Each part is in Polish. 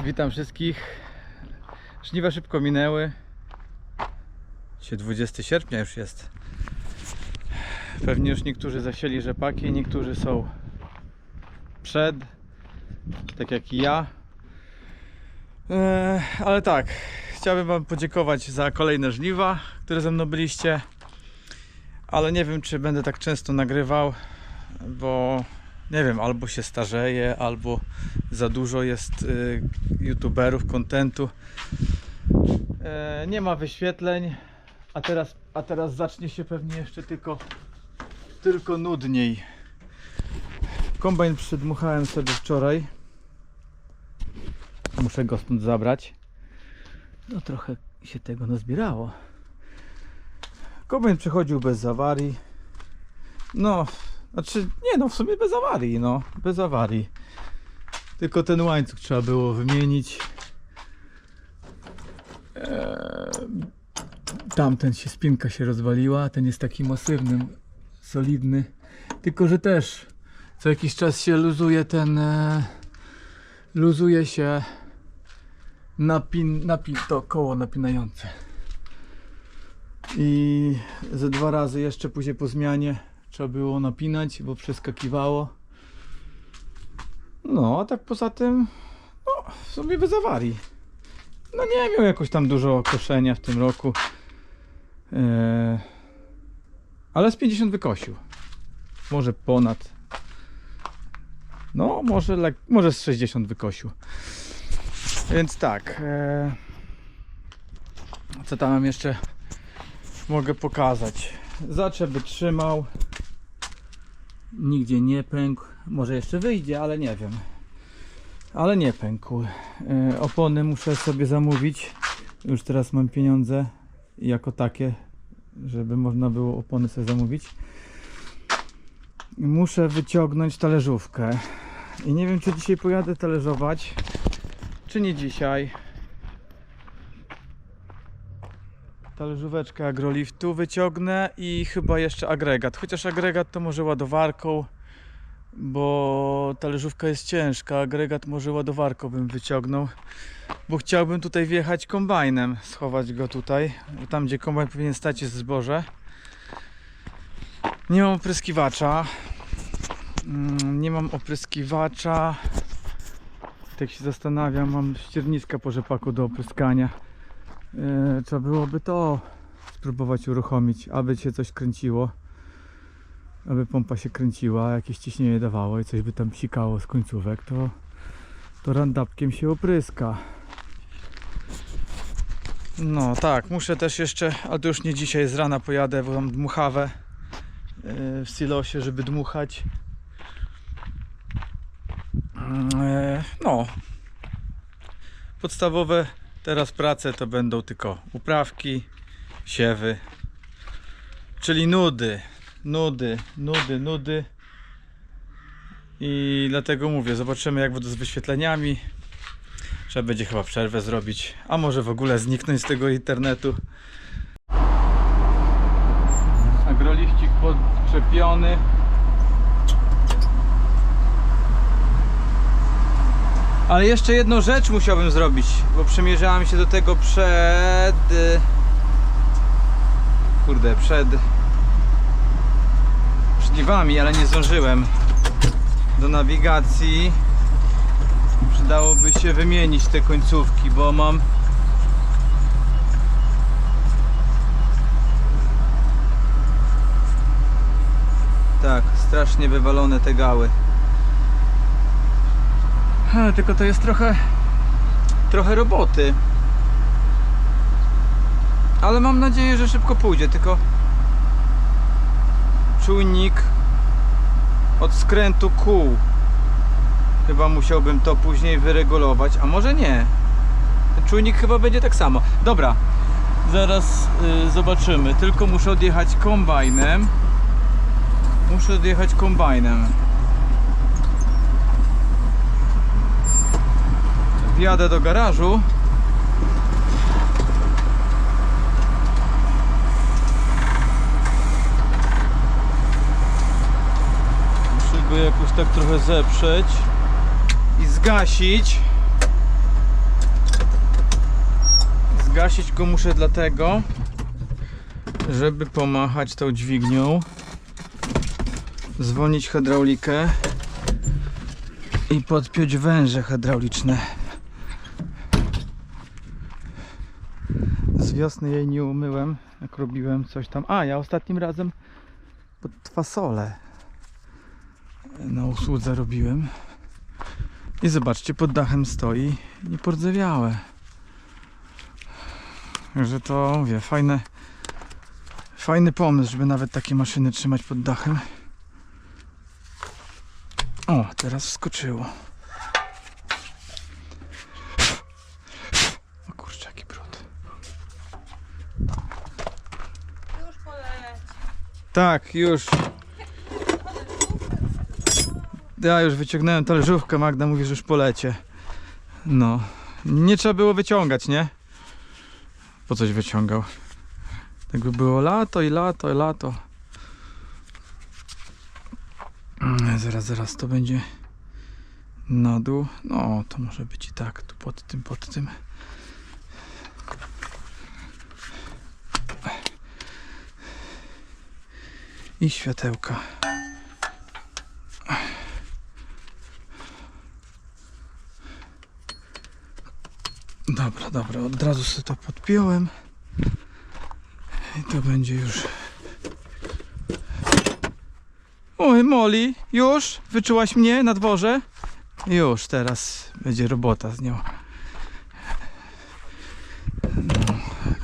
Witam wszystkich. Żniwa szybko minęły. Dzisiaj 20 sierpnia już jest. Pewnie już niektórzy zasieli rzepaki, niektórzy są przed, tak jak i ja. Eee, ale tak, chciałbym Wam podziękować za kolejne żniwa, które ze mną byliście. Ale nie wiem, czy będę tak często nagrywał, bo nie wiem, albo się starzeję, albo za dużo jest y, youtuberów, kontentu. E, nie ma wyświetleń, a teraz, a teraz zacznie się pewnie jeszcze tylko, tylko nudniej. Kombajn przydmuchałem sobie wczoraj. Muszę go stąd zabrać. No trochę się tego nazbierało. Kombajn przechodził bez awarii. No, znaczy, nie no, w sumie bez awarii, no, bez awarii. Tylko ten łańcuch trzeba było wymienić. Eee, Tamten się spinka się rozwaliła, ten jest taki masywny, solidny. Tylko, że też co jakiś czas się luzuje ten. E, luzuje się napin, napin, to koło napinające. I ze dwa razy jeszcze później po zmianie trzeba było napinać, bo przeskakiwało. No, a tak poza tym, no, w sumie bez awarii. No nie miał jakoś tam dużo koszenia w tym roku. Eee, ale z 50 wykosił. Może ponad. No, może, lek- może z 60 wykosił. Więc tak. eee, co tam jeszcze mogę pokazać? Zaczep wytrzymał. Nigdzie nie pękł. Może jeszcze wyjdzie, ale nie wiem. Ale nie pękł. E, opony muszę sobie zamówić. Już teraz mam pieniądze jako takie, żeby można było opony sobie zamówić. Muszę wyciągnąć talerzówkę. I nie wiem, czy dzisiaj pojadę talerzować, czy nie dzisiaj. Talerzóweczkę agroliftu wyciągnę i chyba jeszcze agregat. Chociaż agregat to może ładowarką, bo talerzówka jest ciężka. Agregat może ładowarką bym wyciągnął, bo chciałbym tutaj wjechać kombajnem, schować go tutaj. bo Tam gdzie kombajn powinien stać jest zboże. Nie mam opryskiwacza. Mm, Nie mam opryskiwacza. Tak się zastanawiam, mam ścierniska po rzepaku do opryskania. Yy, trzeba byłoby to spróbować uruchomić, aby się coś kręciło. Aby pompa się kręciła, jakieś ciśnienie dawało i coś by tam psikało z końcówek, to, to randapkiem się opryska. No tak, muszę też jeszcze, ale to już nie dzisiaj, z rana pojadę, bo mam dmuchawę yy, w silosie, żeby dmuchać. Yy, No, podstawowe Teraz prace to będą tylko uprawki, siewy, czyli nudy, nudy, nudy, nudy. I dlatego mówię, zobaczymy jak będą z wyświetleniami. Trzeba będzie chyba przerwę zrobić, a może w ogóle zniknąć z tego internetu. Agroliścik podczepiony. Ale jeszcze jedną rzecz musiałbym zrobić, bo przymierzałem się do tego przed... Kurde, przed... Żniwami, ale nie zdążyłem. Do nawigacji przydałoby się wymienić te końcówki, bo mam... Tak, strasznie wywalone te gały. Tylko to jest trochę trochę roboty. Ale mam nadzieję, że szybko pójdzie, tylko czujnik od skrętu kół. Chyba musiałbym to później wyregulować, a może nie. Czujnik chyba będzie tak samo. Dobra, zaraz y, zobaczymy. Tylko muszę odjechać kombajnem. Muszę odjechać kombajnem. Wjadę do garażu. Muszę go jakoś tak trochę zeprzeć. I zgasić. Zgasić go muszę dlatego, żeby pomachać tą dźwignią, zwolnić hydraulikę i podpiąć węże hydrauliczne. Z wiosny jej nie umyłem, jak robiłem coś tam. A, ja ostatnim razem pod fasolę na usłudze robiłem. I zobaczcie, pod dachem stoi niepordzewiałe. Także to, mówię, fajne, fajny pomysł, żeby nawet takie maszyny trzymać pod dachem. O, teraz wskoczyło. Tak, już. Ja już wyciągnąłem talerzówkę, Magda mówi, że już polecie. No. Nie trzeba było wyciągać, nie? Po coś wyciągał. Jakby było lato i lato i lato. Mm, Zaraz, zaraz to będzie na dół. No, to może być i tak, tu pod tym, pod tym. I światełka. Dobra, dobra, od razu sobie to podpiąłem. I to będzie już. Oj, Moli, już? Wyczułaś mnie na dworze? Już, teraz będzie robota z nią.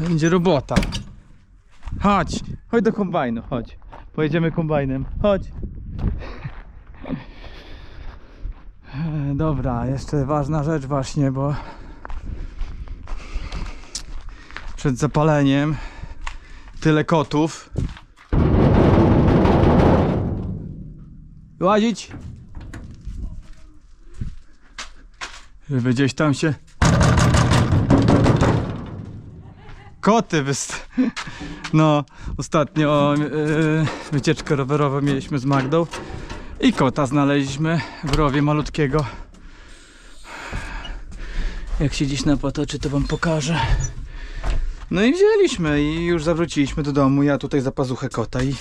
Będzie robota. Chodź, chodź do kombajnu, chodź. Pojedziemy kombajnem, chodź. Dobra, jeszcze ważna rzecz właśnie, bo przed zapaleniem tyle kotów. Łazić! Żeby gdzieś tam się... Koty wyst... No, ostatnio yy, wycieczkę rowerową mieliśmy z Magdą i kota znaleźliśmy w rowie malutkiego. Jak się dziś napotoczy, to wam pokażę. No i wzięliśmy i już zawróciliśmy do domu. Ja tutaj za pazuchę kota i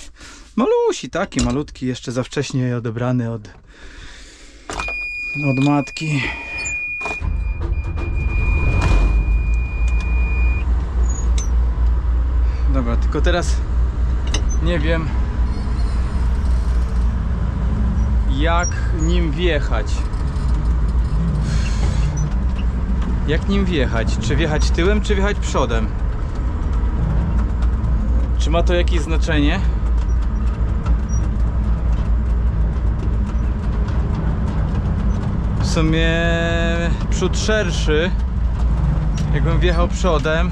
malusi, taki malutki, jeszcze za wcześnie odebrany od, od matki. Dobra, tylko teraz nie wiem jak nim wjechać. Jak nim wjechać? Czy wjechać tyłem, czy wjechać przodem? Czy ma to jakieś znaczenie? W sumie przód szerszy, jakbym wjechał przodem,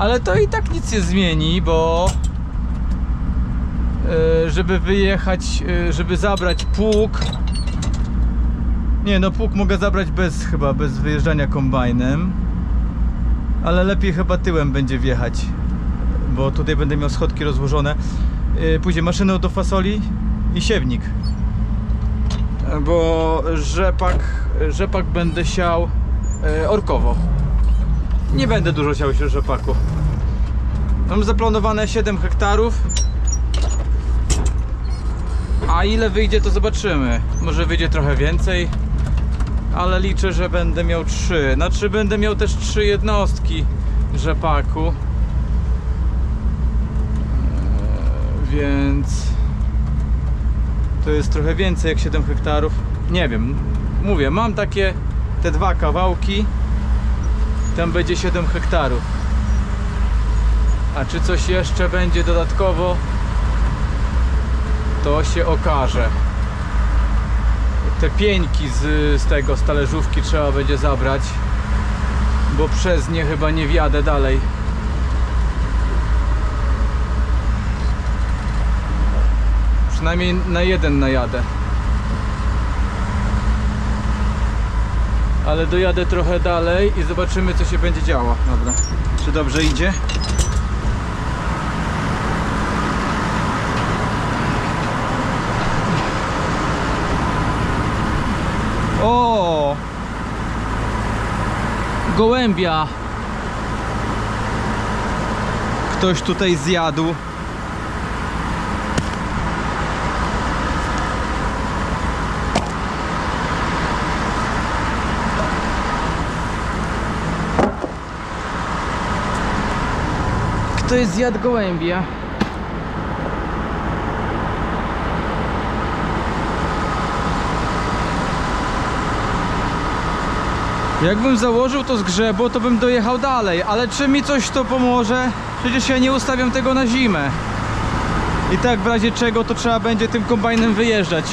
ale to i tak nic nie zmieni, bo e, żeby wyjechać, e, żeby zabrać pług nie no pług mogę zabrać bez chyba, bez wyjeżdżania kombajnem ale lepiej chyba tyłem będzie wjechać bo tutaj będę miał schodki rozłożone. Yy, później maszynę do fasoli i siewnik. Bo rzepak, rzepak będę siał e, orkowo nie będę dużo siał się rzepaku. Mam zaplanowane 7 hektarów. A ile wyjdzie to zobaczymy. Może wyjdzie trochę więcej ale liczę, że będę miał 3 znaczy będę miał też 3 jednostki rzepaku. Eee, więc to jest trochę więcej jak 7 hektarów. Nie wiem, mówię, mam takie te dwa kawałki tam będzie 7 hektarów. A czy coś jeszcze będzie dodatkowo? To się okaże. Te pieńki z, z tego, z talerzówki trzeba będzie zabrać bo przez nie chyba nie wjadę dalej. Przynajmniej na jeden najadę ale dojadę trochę dalej i zobaczymy co się będzie działo dobra, czy dobrze idzie? O! Gołębia. Ktoś tutaj zjadł. Ktoś zjadł gołębia. Jakbym założył to z grzebu, to bym dojechał dalej, ale czy mi coś to pomoże? Przecież ja nie ustawiam tego na zimę. I tak w razie czego to trzeba będzie tym kombajnem wyjeżdżać.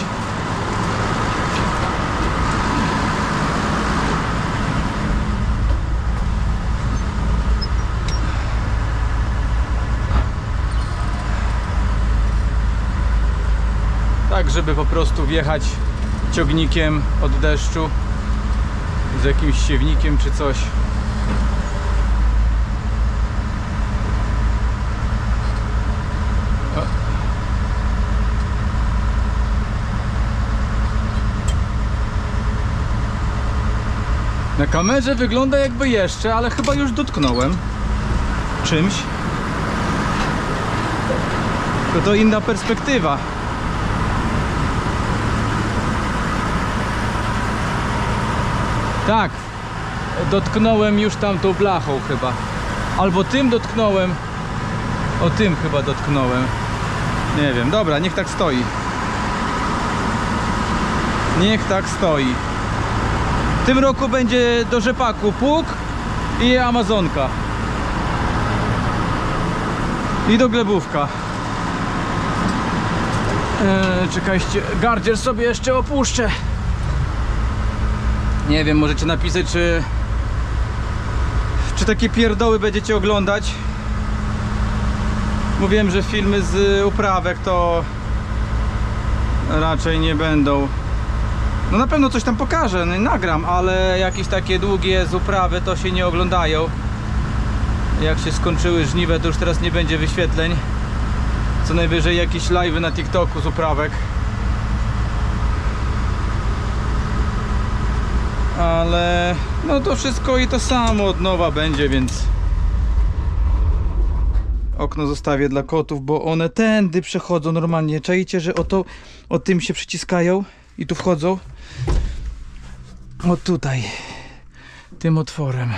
Żeby po prostu wjechać ciągnikiem od deszczu z jakimś siewnikiem czy coś. Na kamerze wygląda jakby jeszcze, ale chyba już dotknąłem czymś. To to inna perspektywa. Tak, dotknąłem już tamtą blachą chyba. Albo tym dotknąłem. O tym chyba dotknąłem. Nie wiem, dobra, niech tak stoi. Niech tak stoi. W tym roku będzie do rzepaku pług i amazonka. I do glebówka. Eee, czekajcie, gardziel sobie jeszcze opuszczę. Nie wiem, możecie napisać, czy czy takie pierdoły będziecie oglądać. Mówiłem, że filmy z uprawek to raczej nie będą. No na pewno coś tam pokażę, no nagram, ale jakieś takie długie z uprawy to się nie oglądają. Jak się skończyły żniwe, to już teraz nie będzie wyświetleń. Co najwyżej jakieś live'y na TikToku z uprawek. Ale no to wszystko i to samo od nowa będzie, więc okno zostawię dla kotów, bo one tędy przechodzą normalnie. Czajcie, że o to, o tym się przyciskają i tu wchodzą. O tutaj, tym otworem.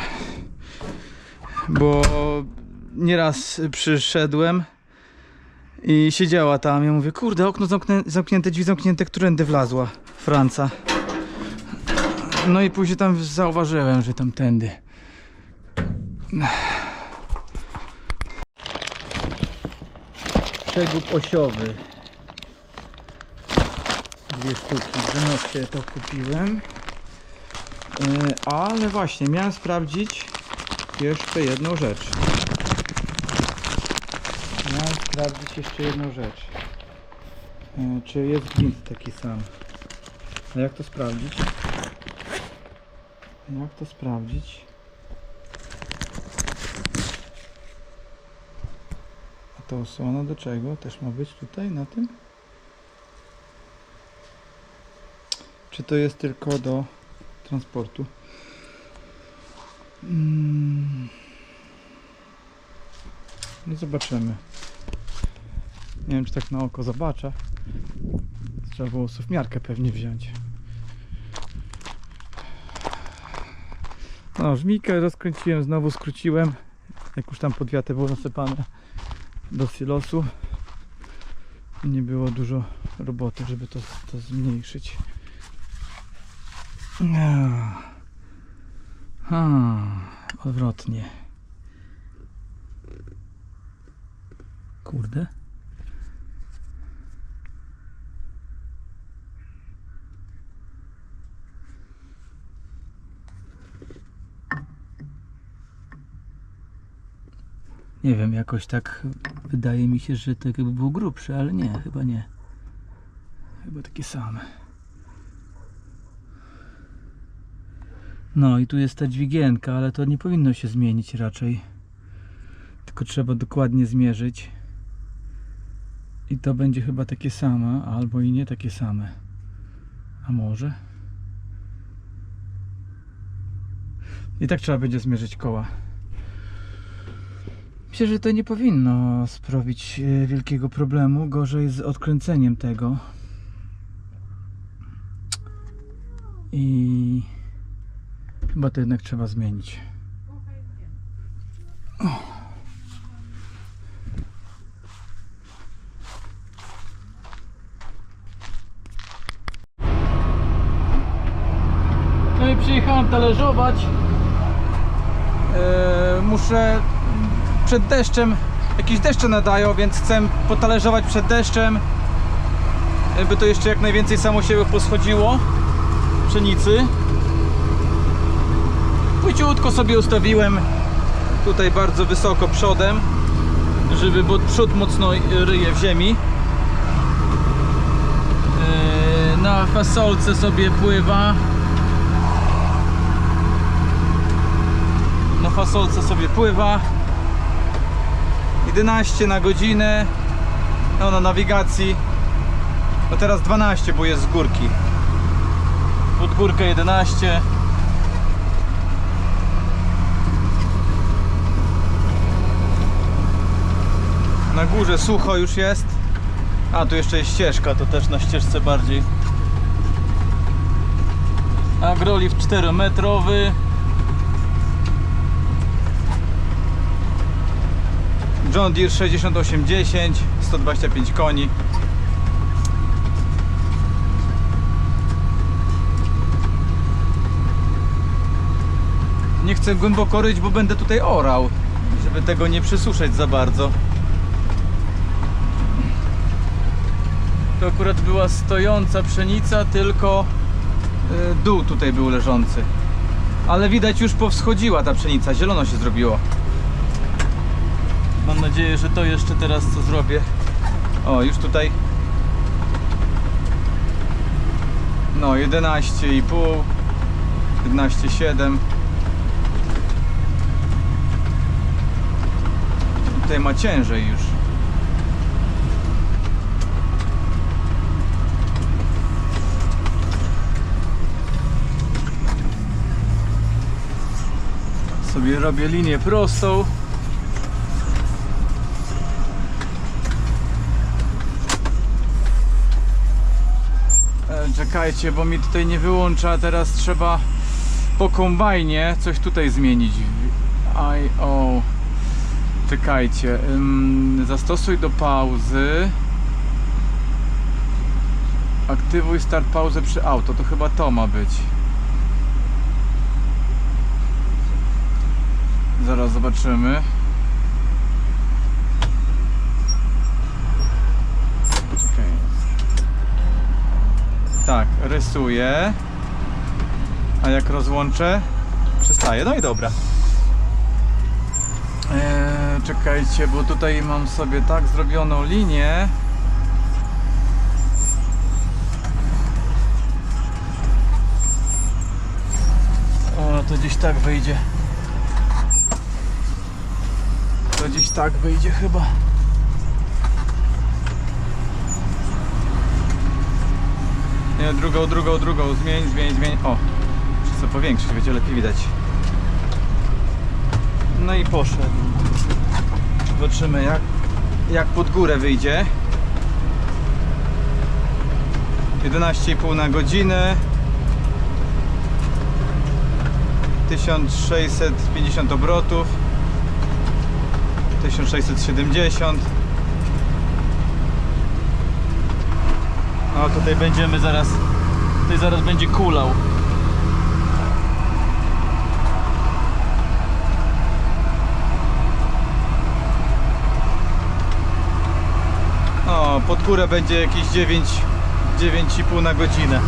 Bo nieraz przyszedłem i siedziała tam. Ja mówię, kurde, okno zamknę, zamknięte, drzwi zamknięte, którędy wlazła Franca. No i później tam zauważyłem, że tamtędy. Przegub osiowy. Dwie sztuki. W Zenosie to kupiłem. Yy, ale właśnie, miałem sprawdzić jeszcze jedną rzecz. Miałem sprawdzić jeszcze jedną rzecz. Yy, czy jest gwint taki sam. A jak to sprawdzić? Jak to sprawdzić? A to osłona do czego? Też ma być tutaj na tym? Czy to jest tylko do transportu? Mm. No zobaczymy. Nie wiem czy tak na oko zobaczę. Trzeba było miarkę pewnie wziąć. No, żmijkę rozkręciłem, znowu skróciłem. Jak już tam podwiaty było nasypane do silosu. Nie było dużo roboty, żeby to, to zmniejszyć. Ha, odwrotnie. Kurde. Nie wiem, jakoś tak wydaje mi się, że to jakby było grubsze, ale nie, chyba nie. Chyba takie same. No i tu jest ta dźwigienka, ale to nie powinno się zmienić raczej. Tylko trzeba dokładnie zmierzyć. I to będzie chyba takie same, albo i nie takie same. A może? I tak trzeba będzie zmierzyć koła. Się, że to nie powinno sprawić e, wielkiego problemu. Gorzej z odkręceniem tego. I chyba to jednak trzeba zmienić. No i przyjechałem talerzować. Eee, muszę przed deszczem, jakieś deszcze nadają, więc chcę potalerzować przed deszczem, e, by to jeszcze jak najwięcej samo siebie poschodziło pszenicy. Płyciutko sobie ustawiłem tutaj bardzo wysoko przodem, żeby, bo przód mocno ryje w ziemi. Eee, Na fasolce sobie pływa. Na fasolce sobie pływa. 11 na godzinę. No na nawigacji. No teraz 12, bo jest z górki. Pod górkę 11. Na górze sucho już jest. A tu jeszcze jest ścieżka, to też na ścieżce bardziej. Agrolift 4-metrowy. John Deere 6810, 125 koni. Nie chcę głęboko ryć, bo będę tutaj orał, żeby tego nie przysuszać za bardzo. To akurat była stojąca pszenica, tylko y, dół tutaj był leżący. Ale widać już powschodziła ta pszenica, zielono się zrobiło. Mam nadzieję, że to jeszcze teraz co zrobię. O, już tutaj. No, 11,5, 11,7. Tutaj ma ciężej już. Sobie robię linię prostą. E, Czekajcie, bo mi tutaj nie wyłącza. Teraz trzeba po kombajnie coś tutaj zmienić. I o. Czekajcie. zastosuj do pauzy. Aktywuj start pauzę przy auto. To chyba to ma być. Zaraz zobaczymy. Tak, rysuję. A jak rozłączę, przestaje. No i dobra. Eee, czekajcie, bo tutaj mam sobie tak zrobioną linię. O, to gdzieś tak wyjdzie. To gdzieś tak wyjdzie chyba. Drugą, drugą, drugą. Zmień, zmień, zmień. O, muszę sobie powiększyć, będzie lepiej widać. No i poszedł. Zobaczymy jak, jak pod górę wyjdzie. 11,5 na godzinę. 1650 obrotów. 1670. O, tutaj będziemy zaraz. Tutaj zaraz będzie kulał. O, pod górę będzie jakieś 9, 9,5 na godzinę.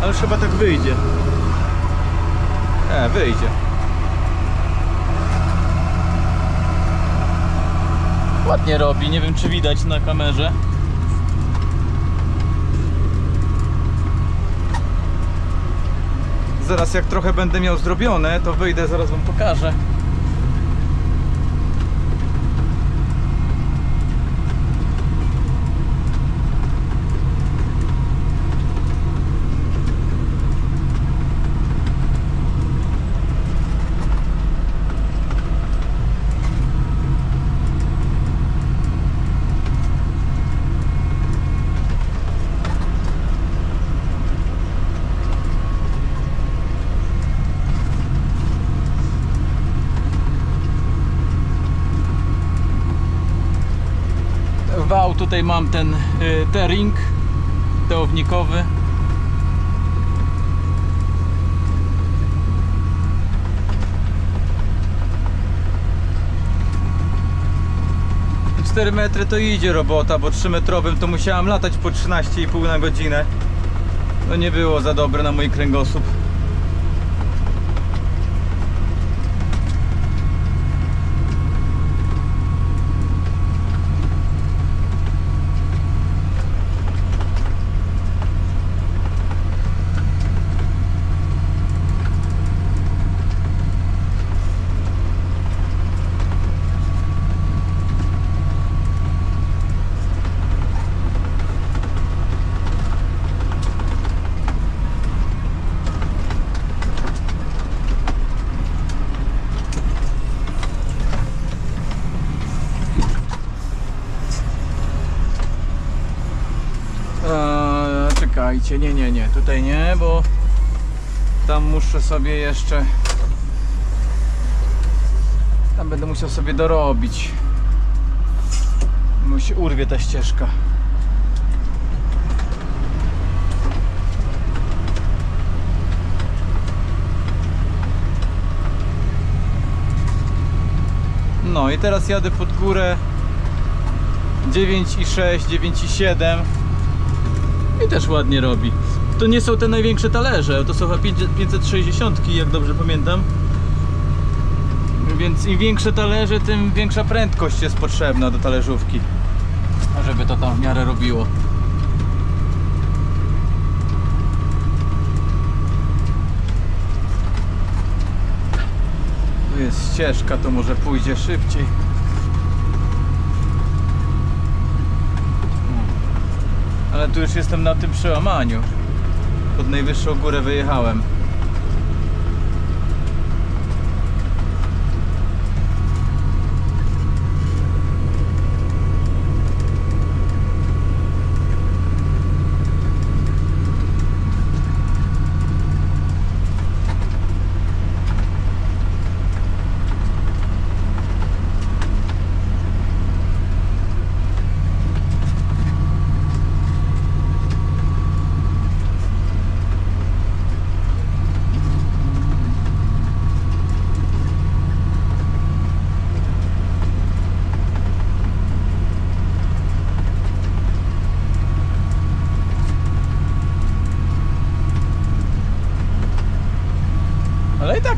Ale już chyba tak wyjdzie. E, wyjdzie. Ładnie robi, nie wiem czy widać na kamerze. Zaraz jak trochę będę miał zrobione, to wyjdę, zaraz wam pokażę. Tutaj mam ten y, T-ring teownikowy. I 4 metry to idzie robota, bo 3 metrowym to musiałem latać po 13,5 na godzinę. To nie było za dobre na mój kręgosłup. Czekajcie, nie, nie, nie, tutaj nie, bo tam muszę sobie jeszcze. Tam będę musiał sobie dorobić. Mu się urwie ta ścieżka. No i teraz jadę pod górę 9,6, 9,7 i też ładnie robi. To nie są te największe talerze, to są chyba 560, jak dobrze pamiętam. Więc im większe talerze, tym większa prędkość jest potrzebna do talerzówki. Żeby to tam w miarę robiło. Tu jest ścieżka, to może pójdzie szybciej. Ale tu już jestem na tym przełamaniu. Pod najwyższą górę wyjechałem.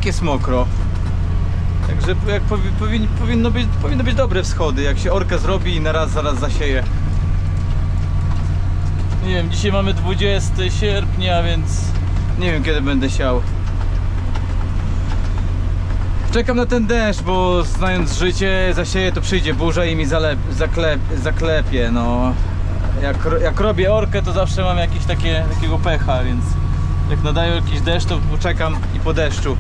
Jest mokro. Także jak powi, powin, powinno, być, powinno być dobre wschody, jak się orkę zrobi i na raz zaraz zasieje. Nie wiem, dzisiaj mamy 20 sierpnia, więc nie wiem kiedy będę siał. Czekam na ten deszcz, bo znając życie, zasieję to przyjdzie burza i mi zalep, zaklep, zaklepie, no. Jak, jak robię orkę, to zawsze mam jakieś takie, takiego pecha, więc jak nadają jakiś deszcz, to poczekam i po deszczu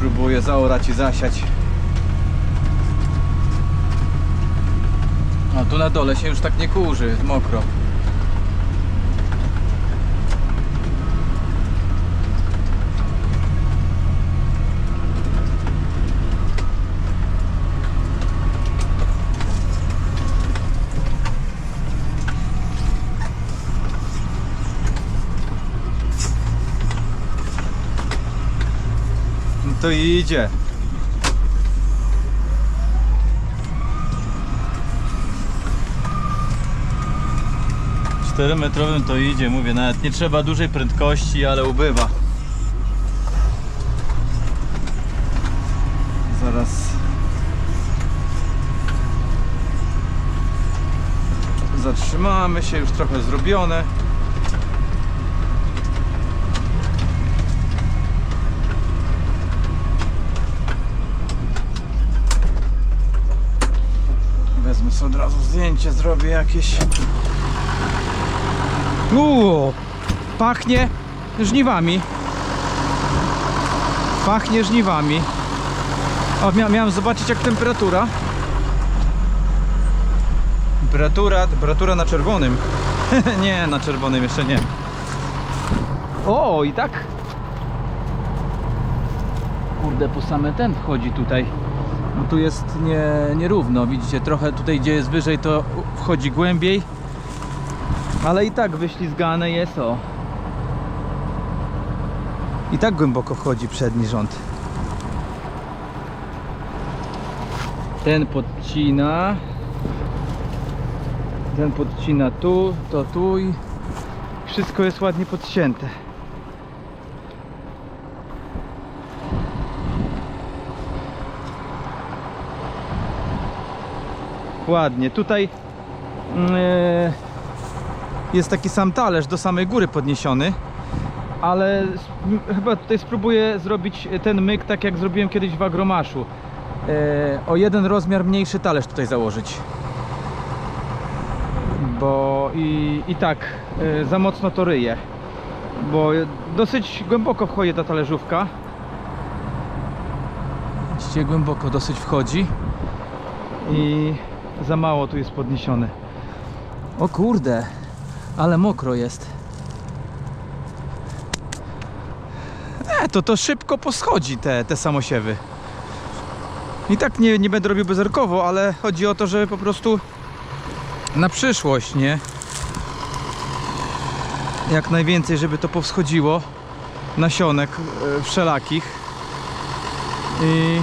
spróbuję zaorać i zasiać. A tu na dole się już tak nie kurzy, mokro. To idzie. Czterometrowym to idzie, mówię, nawet nie trzeba dużej prędkości, ale ubywa. Zaraz. Zatrzymamy się, już trochę zrobione. Od razu zdjęcie, zrobię jakieś. Uuu, pachnie żniwami. Pachnie żniwami. O, mia miałem zobaczyć jak temperatura. Temperatura, temperatura na czerwonym. nie, na czerwonym jeszcze nie. O, i tak. Kurde, po same ten wchodzi tutaj. No tu jest nie, nierówno, widzicie, trochę tutaj gdzie jest wyżej to wchodzi głębiej. Ale i tak wyślizgane jest o. I tak głęboko wchodzi przedni rząd. Ten podcina. Ten podcina tu, to tu i wszystko jest ładnie podcięte. Ładnie. Tutaj e, jest taki sam talerz do samej góry podniesiony, ale chyba tutaj spróbuję zrobić ten myk tak jak zrobiłem kiedyś w agromaszu. E, o jeden rozmiar mniejszy talerz tutaj założyć. Bo i, i tak e, za mocno to ryje. Bo dosyć głęboko wchodzi ta talerzówka. Widzicie, głęboko dosyć wchodzi. I za mało tu jest podniesione. O kurde, ale mokro jest. E, to to szybko poschodzi te, te samosiewy. I tak nie, nie będę robił bezerkowo, ale chodzi o to, żeby po prostu na przyszłość, nie? Jak najwięcej, żeby to powschodziło. Nasionek e, wszelakich. I